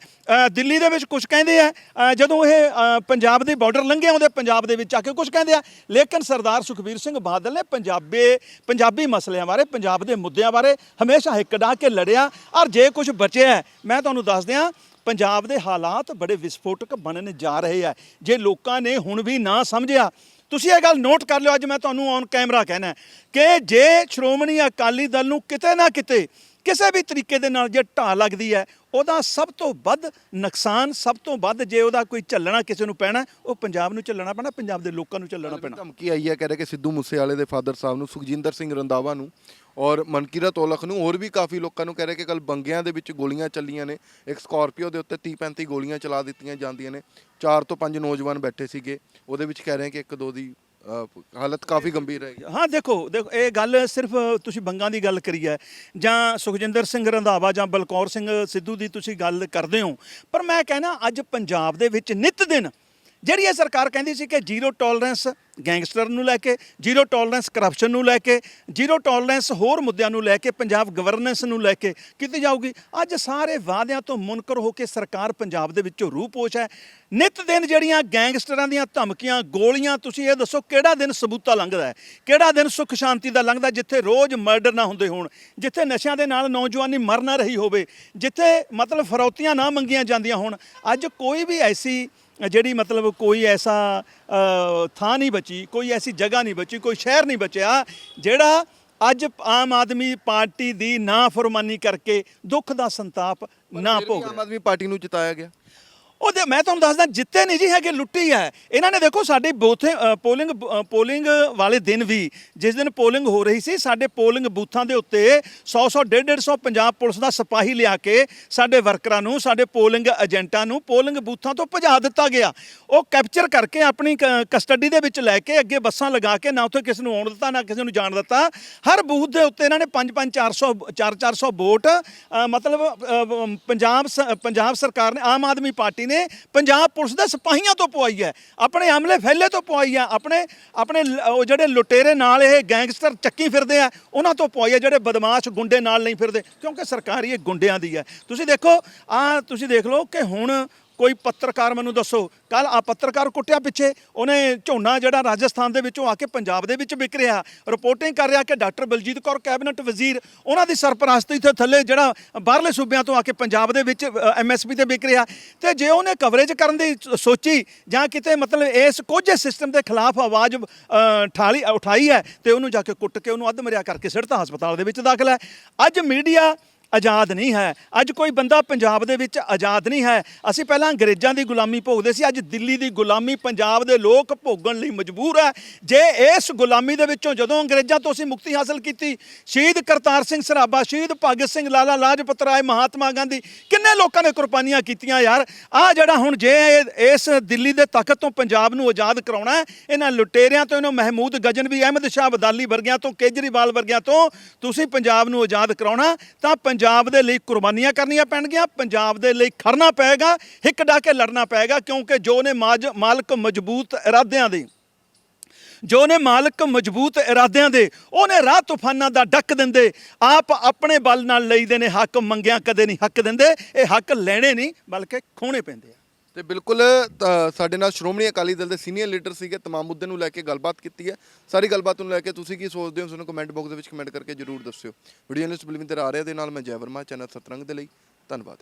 ਦਿੱਲੀ ਦੇ ਵਿੱਚ ਕੁਝ ਕਹਿੰਦੇ ਆ ਜਦੋਂ ਇਹ ਪੰਜਾਬ ਦੇ ਬਾਰਡਰ ਲੰਘੇ ਆਉਂਦੇ ਪੰਜਾਬ ਦੇ ਵਿੱਚ ਆ ਕੇ ਕੁਝ ਕਹਿੰਦੇ ਆ। ਲੇਕਿਨ ਸਰਦਾਰ ਸੁਖਬੀਰ ਸਿੰਘ ਬਾਦਲ ਨੇ ਪੰਜਾਬੇ, ਪੰਜਾਬੀ ਮਸਲਿਆਂ ਬਾਰੇ, ਪੰਜਾਬ ਦੇ ਮੁੱਦਿਆਂ ਬਾਰੇ ਹਮੇਸ਼ਾ ਹਿੱਕ ਡਾਹ ਕੇ ਲੜਿਆ। ਔਰ ਜੇ ਕੁਝ ਬਚਿਆ ਮੈਂ ਤੁਹਾਨੂੰ ਦੱਸ ਦਿਆਂ, ਪੰਜਾਬ ਦੇ ਹਾਲਾਤ ਬੜੇ ਵਿਸਫੋਟਕ ਬਣਨ ਜਾ ਰਹੇ ਆ। ਜੇ ਲੋਕਾਂ ਨੇ ਹੁਣ ਵੀ ਨਾ ਸਮਝਿਆ, ਤੁਸੀਂ ਇਹ ਗੱਲ ਨੋਟ ਕਰ ਲਿਓ, ਅੱਜ ਮੈਂ ਤੁਹਾਨੂੰ ਔਨ ਕੈਮਰਾ ਕਹਿਣਾ ਕਿ ਜੇ ਸ਼੍ਰੋਮਣੀ ਅਕਾਲੀ ਦਲ ਨੂੰ ਕਿਤੇ ਨਾ ਕਿਤੇ ਕਿਸੇ ਵੀ ਤਰੀਕੇ ਦੇ ਨਾਲ ਜੇ ਢਾਹ ਲੱਗਦੀ ਹੈ ਉਹਦਾ ਸਭ ਤੋਂ ਵੱਧ ਨੁਕਸਾਨ ਸਭ ਤੋਂ ਵੱਧ ਜੇ ਉਹਦਾ ਕੋਈ ਝੱਲਣਾ ਕਿਸੇ ਨੂੰ ਪੈਣਾ ਉਹ ਪੰਜਾਬ ਨੂੰ ਝੱਲਣਾ ਪੈਣਾ ਪੰਜਾਬ ਦੇ ਲੋਕਾਂ ਨੂੰ ਝੱਲਣਾ ਪੈਣਾ। ਧਮਕੀ ਆਈ ਹੈ ਕਹਿ ਰਹੇ ਕਿ ਸਿੱਧੂ ਮੂਸੇਵਾਲੇ ਦੇ ਫਾਦਰ ਸਾਹਿਬ ਨੂੰ ਸੁਖਜਿੰਦਰ ਸਿੰਘ ਰੰਦਾਵਾ ਨੂੰ ਔਰ ਮਨਕੀਰਤ ਔਲਖ ਨੂੰ ਹੋਰ ਵੀ ਕਾਫੀ ਲੋਕਾਂ ਨੂੰ ਕਹਿ ਰਹੇ ਕਿ ਕੱਲ ਬੰਗਿਆਂ ਦੇ ਵਿੱਚ ਗੋਲੀਆਂ ਚੱਲੀਆਂ ਨੇ ਇੱਕ ਸਕਾਰਪੀਓ ਦੇ ਉੱਤੇ 30 35 ਗੋਲੀਆਂ ਚਲਾ ਦਿੱਤੀਆਂ ਜਾਂਦੀਆਂ ਨੇ। ਚਾਰ ਤੋਂ ਪੰਜ ਨੌਜਵਾਨ ਬੈਠੇ ਸੀਗੇ ਉਹਦੇ ਵਿੱਚ ਕਹਿ ਰਹੇ ਕਿ ਇੱਕ ਦੋ ਦੀ ਅ, ਹਾਲਤ ਕਾਫੀ ਗੰਭੀਰ ਹੈ ਹਾਂ ਦੇਖੋ ਦੇਖੋ ਇਹ ਗੱਲ ਸਿਰਫ ਤੁਸੀਂ ਬੰਗਾਂ ਦੀ ਗੱਲ ਕਰੀ ਹੈ ਜਾਂ ਸੁਖਜਿੰਦਰ ਸਿੰਘ ਰੰਧਾਵਾ ਜਾਂ ਬਲਕੌਰ ਸਿੰਘ ਸਿੱਧੂ ਦੀ ਤੁਸੀਂ ਗੱਲ ਕਰਦੇ ਹੋ। ਪਰ ਮੈਂ ਕਹਿਣਾ ਅੱਜ ਪੰਜਾਬ ਦੇ ਵਿੱਚ ਨਿਤ ਦਿਨ ਜਿਹੜੀ ਇਹ ਸਰਕਾਰ ਕਹਿੰਦੀ ਸੀ ਕਿ ਜ਼ੀਰੋ ਟੋਲਰੈਂਸ ਗੈਂਗਸਟਰ ਨੂੰ ਲੈ ਕੇ, ਜ਼ੀਰੋ ਟੋਲਰੈਂਸ ਕਰਪਸ਼ਨ ਨੂੰ ਲੈ ਕੇ, ਜ਼ੀਰੋ ਟੋਲਰੈਂਸ ਹੋਰ ਮੁੱਦਿਆਂ ਨੂੰ ਲੈ ਕੇ, ਪੰਜਾਬ ਗਵਰਨੈਂਸ ਨੂੰ ਲੈ ਕੇ ਕੀਤੀ ਜਾਊਗੀ। ਅੱਜ ਸਾਰੇ ਵਾਅਦਿਆਂ ਤੋਂ ਮੁਨਕਰ ਹੋ ਕੇ ਸਰਕਾਰ ਪੰਜਾਬ ਦੇ ਵਿੱਚੋਂ ਰੂਪੋਸ਼ ਹੈ। ਨਿਤ ਦਿਨ ਜਿਹੜੀਆਂ ਗੈਂਗਸਟਰਾਂ ਦੀਆਂ ਧਮਕੀਆਂ, ਗੋਲੀਆਂ, ਤੁਸੀਂ ਇਹ ਦੱਸੋ ਕਿਹੜਾ ਦਿਨ ਸਬੂਤਾ ਲੰਘਦਾ ਹੈ? ਕਿਹੜਾ ਦਿਨ ਸੁੱਖ ਸ਼ਾਂਤੀ ਦਾ ਲੰਘਦਾ ਜਿੱਥੇ ਰੋਜ਼ ਮਰਡਰ ਨਾ ਹੁੰਦੇ ਹੋਣ? ਜਿੱਥੇ ਨਸ਼ਿਆਂ ਦੇ ਨਾਲ ਨੌਜਵਾਨੀ ਮਰ ਨਾ ਰਹੀ ਹੋਵੇ? ਜਿੱਥੇ ਮਤਲਬ ਫਰੌਤੀਆਂ ਨਾ ਮੰਗੀਆਂ ਜਾਂਦੀਆਂ ਹੋਣ? ਅੱਜ ਕੋਈ ਵੀ ਐਸੀ ਜਿਹੜੀ ਮਤਲਬ ਕੋਈ ਐਸਾ ਥਾਂ ਨਹੀਂ ਬਚੀ ਕੋਈ ਐਸੀ ਜਗ੍ਹਾ ਨਹੀਂ ਬਚੀ ਕੋਈ ਸ਼ਹਿਰ ਨਹੀਂ ਬਚਿਆ ਜਿਹੜਾ ਅੱਜ ਆਮ ਆਦਮੀ ਪਾਰਟੀ ਦੀ ਨਾ ਫਰਮਾਨੀ ਕਰਕੇ ਦੁੱਖ ਦਾ ਸੰਤਾਪ ਨਾ ਭੋਗ ਆਮ ਆਦਮੀ ਪਾਰਟੀ ਨੂੰ ਜਿਤਾਇਆ ਗਿਆ। ਉਹਦੇ ਮੈਂ ਤੁਹਾਨੂੰ ਦੱਸਦਾ ਜਿੱਤੇ ਨਹੀਂ ਜੀ ਹੈਗੇ ਲੁੱਟੀ ਹੈ। ਇਹਨਾਂ ਨੇ ਦੇਖੋ ਸਾਡੀ ਬੂਥੇ ਪੋਲਿੰਗ ਬ- ਪੋਲਿੰਗ ਵਾਲੇ ਦਿਨ ਵੀ ਜਿਸ ਦਿਨ ਪੋਲਿੰਗ ਹੋ ਰਹੀ ਸੀ ਸਾਡੇ ਪੋਲਿੰਗ ਬੂਥਾਂ ਦੇ ਉੱਤੇ 100 100 150 150 ਪੰਜਾਬ ਪੁਲਿਸ ਦਾ ਸਿਪਾਹੀ ਲਿਆ ਕੇ ਸਾਡੇ ਵਰਕਰਾਂ ਨੂੰ ਸਾਡੇ ਪੋਲਿੰਗ ਏਜੰਟਾਂ ਨੂੰ ਪੋਲਿੰਗ ਬੂਥਾਂ ਤੋਂ ਭਜਾ ਦਿੱਤਾ ਗਿਆ। ਉਹ ਕੈਪਚਰ ਕਰਕੇ ਆਪਣੀ ਕਸਟਡੀ ਦੇ ਵਿੱਚ ਲੈ ਕੇ ਅੱਗੇ ਬੱਸਾਂ ਲਗਾ ਕੇ ਨਾ ਉੱਥੇ ਕਿਸੇ ਨੂੰ ਆਉਣ ਦਿੱਤਾ ਨਾ ਕਿਸੇ ਨੂੰ ਜਾਣ ਦਿੱਤਾ। ਹਰ ਬੂਥ ਦੇ ਉੱਤੇ ਇਹਨਾਂ ਨੇ 5 5 400 4 400 ਵੋਟ ਅ, ਮਤਲਬ ਪੰਜਾਬ ਸ- ਪੰਜਾਬ ਸਰਕਾਰ ਨੇ ਆਮ ਆਦਮੀ ਪਾਰਟੀ ਨੇ ਪੰਜਾਬ ਪੁਲਿਸ ਦੇ ਸਿਪਾਹੀਆਂ ਤੋਂ ਪਵਾਈ ਹੈ, ਆਪਣੇ ਹਮਲੇ ਫੈਲੇ ਤੋਂ ਪਵਾਈ ਹੈ, ਆਪਣੇ ਆਪਣੇ ਉਹ ਜਿਹੜੇ ਲੁਟੇਰੇ ਨਾਲ ਇਹ ਗੈਂਗਸਟਰ ਚੱਕੀ ਫਿਰਦੇ ਆ, ਉਹਨਾਂ ਤੋਂ ਪਵਾਈ ਹੈ, ਜਿਹੜੇ ਬਦਮਾਸ਼ ਗੁੰਡੇ ਨਾਲ ਨਹੀਂ ਫਿਰਦੇ, ਕਿਉਂਕਿ ਸਰਕਾਰ ਇਹ ਗੁੰਡਿਆਂ ਦੀ ਹੈ। ਤੁਸੀਂ ਦੇਖੋ ਆ ਤੁਸੀਂ ਦੇਖ ਲਓ ਕਿ ਹੁਣ ਕੋਈ ਪੱਤਰਕਾਰ ਮੈਨੂੰ ਦੱਸੋ। ਕੱਲ ਆ ਪੱਤਰਕਾਰ ਕੁੱਟਿਆ ਪਿੱਛੇ, ਉਹਨੇ ਝੋਨਾ ਜਿਹੜਾ ਰਾਜਸਥਾਨ ਦੇ ਵਿੱਚੋਂ ਆ ਕੇ ਪੰਜਾਬ ਦੇ ਵਿੱਚ ਵਿਕ ਰਿਹਾ। ਰਿਪੋਰਟਿੰਗ ਕਰ ਰਿਹਾ ਕਿ ਡਾਕਟਰ ਬਲਜੀਤ ਕੌਰ, ਕੈਬਨਿਟ ਵਜ਼ੀਰ, ਉਹਨਾਂ ਦੀ ਸਰਪ੍ਰਸਤੀ ਤੋਂ ਥੱਲੇ ਜਿਹੜਾ ਬਾਹਰਲੇ ਸੂਬਿਆਂ ਤੋਂ ਆ ਕੇ ਪੰਜਾਬ ਦੇ ਵਿੱਚ ਐਮਐਸਪੀ ਤੇ ਵਿਕ ਰਿਹਾ। ਤੇ ਜੇ ਉਹਨੇ ਕਵਰੇਜ ਕਰਨ ਦੀ ਸੋਚੀ ਜਾਂ ਕਿਤੇ ਮਤਲਬ ਇਸ ਕੋਝੇ ਸਿਸਟਮ ਦੇ ਖਿਲਾਫ ਆਵਾਜ਼ ਠਾਲੀ, ਉਠਾਈ ਹੈ, ਤੇ ਉਹਨੂੰ ਜਾ ਕੇ ਕੁੱਟ ਕੇ ਉਹਨੂੰ ਅੱਧ ਮਰਿਆ ਕਰਕੇ ਸਿੱਟਤਾ, ਹਸਪਤਾਲ ਦੇ ਵਿੱਚ ਦਾਖਲ ਹੈ। ਅੱਜ ਮੀਡੀਆ ਆਜ਼ਾਦ ਨਹੀਂ ਹੈ। ਅੱਜ ਕੋਈ ਬੰਦਾ ਪੰਜਾਬ ਦੇ ਵਿੱਚ ਆਜ਼ਾਦ ਨਹੀਂ ਹੈ। ਅਸੀਂ ਪਹਿਲਾਂ ਅੰਗਰੇਜ਼ਾਂ ਦੀ ਗੁਲਾਮੀ ਭੋਗਦੇ ਸੀ, ਅੱਜ ਦਿੱਲੀ ਦੀ ਗੁਲਾਮੀ ਪੰਜਾਬ ਦੇ ਲੋਕ ਭੋਗਣ ਲਈ ਮਜਬੂਰ ਹੈ। ਜੇ ਇਸ ਗੁਲਾਮੀ ਦੇ ਵਿੱਚੋਂ ਜਦੋਂ ਅੰਗਰੇਜ਼ਾਂ ਤੋਂ ਅਸੀਂ ਮੁਕਤੀ ਹਾਸਲ ਕੀਤੀ, ਸ਼ਹੀਦ ਕਰਤਾਰ ਸਿੰਘ ਸਰਾਭਾ, ਸ਼ਹੀਦ ਭਗਤ ਸਿੰਘ ਲਾਲਾ ਲਾਜਪਤ ਰਾਏ, ਮਹਾਤਮਾ ਗਾਂਧੀ, ਕਿੰਨੇ ਲੋਕਾਂ ਨੇ ਕੁਰਬਾਨੀਆਂ ਕੀਤੀਆਂ ਯਾਰ? ਆ ਜਿਹੜਾ ਹੁਣ ਜੇ ਇਹ- ਇਸ ਦਿੱਲੀ ਦੇ ਤਖਤ ਤੋਂ ਪੰਜਾਬ ਨੂੰ ਆਜ਼ਾਦ ਕਰਾਉਣਾ ਇਹਨਾਂ ਲੁਟੇਰਿਆਂ ਤੋਂ, ਇਹਨਾਂ ਮਹਿਮੂਦ ਗਜ਼ਨ ਵੀ ਅਹਿਮਦ ਸ਼ਾਹ ਅਬਦਾਲੀ ਵਰਗਿਆਂ ਤੋਂ, ਕੇਜਰੀਵਾਲ ਵਰਗਿਆਂ ਤੋਂ ਤੁਸੀਂ ਪੰਜਾਬ ਨੂੰ ਆਜ਼ਾਦ ਕਰਾਉਣਾ, ਤਾਂ ਪੰਜਾਬ ਦੇ ਲਈ ਕੁਰਬਾਨੀਆਂ ਕਰਨੀਆਂ ਪੈਣਗੀਆਂ, ਪੰਜਾਬ ਦੇ ਲਈ ਖੜਨਾ ਪਏਗਾ, ਹਿੱਕ ਡਾ ਕੇ ਲੜਨਾ ਪਏਗਾ, ਕਿਉਂਕਿ ਜੋ ਨੇ ਮਾਜ- ਮਾਲਕ ਮਜ਼ਬੂਤ ਇਰਾਦਿਆਂ ਦੇ, ਜੋ ਨੇ ਮਾਲਕ ਮਜ਼ਬੂਤ ਇਰਾਦਿਆਂ ਦੇ, ਉਹਨੇ ਰਾਹ ਤੂਫਾਨਾਂ ਦਾ ਡੱਕ ਦਿੰਦੇ, ਆਪ ਆਪਣੇ ਬਲ ਨਾਲ ਲਈਦੇ ਨੇ, ਹੱਕ ਮੰਗਿਆ ਕਦੇ ਨਹੀਂ ਹੱਕ ਦਿੰਦੇ, ਇਹ ਹੱਕ ਲੈਣੇ ਨਹੀਂ, ਬਲਕਿ ਖੋਣੇ ਪੈਂਦੇ ਆ। ਤੇ ਬਿਲਕੁਲ ਸਾਡੇ ਨਾਲ ਸ਼੍ਰੋਮਣੀ ਅਕਾਲੀ ਦਲ ਦੇ ਸੀਨੀਅਰ ਲੀਡਰ ਸੀਗੇ, ਤਮਾਮ ਮੁੱਦੇ ਨੂੰ ਲੈ ਕੇ ਗੱਲਬਾਤ ਕੀਤੀ ਹੈ। ਸਾਰੀ ਗੱਲਬਾਤ ਨੂੰ ਲੈ ਕੇ ਤੁਸੀਂ ਕੀ ਸੋਚਦੇ ਹੋ, ਸਾਨੂੰ ਕਮੈਂਟ ਬਾਕਸ ਦੇ ਵਿੱਚ ਕਮੈਂਟ ਕਰਕੇ ਜਰੂਰ ਦੱਸਿਓ। ਵੀਡੀਓ ਲਿਸਟ ਬਲਵਿੰਦਰ ਆਰਿਆ ਦੇ ਨਾਲ ਮੈਂ ਜੈ ਵਰਮਾ, ਚੈਨਲ ਸਤਰੰਗ ਦੇ ਲਈ, ਧੰਨਵਾਦ।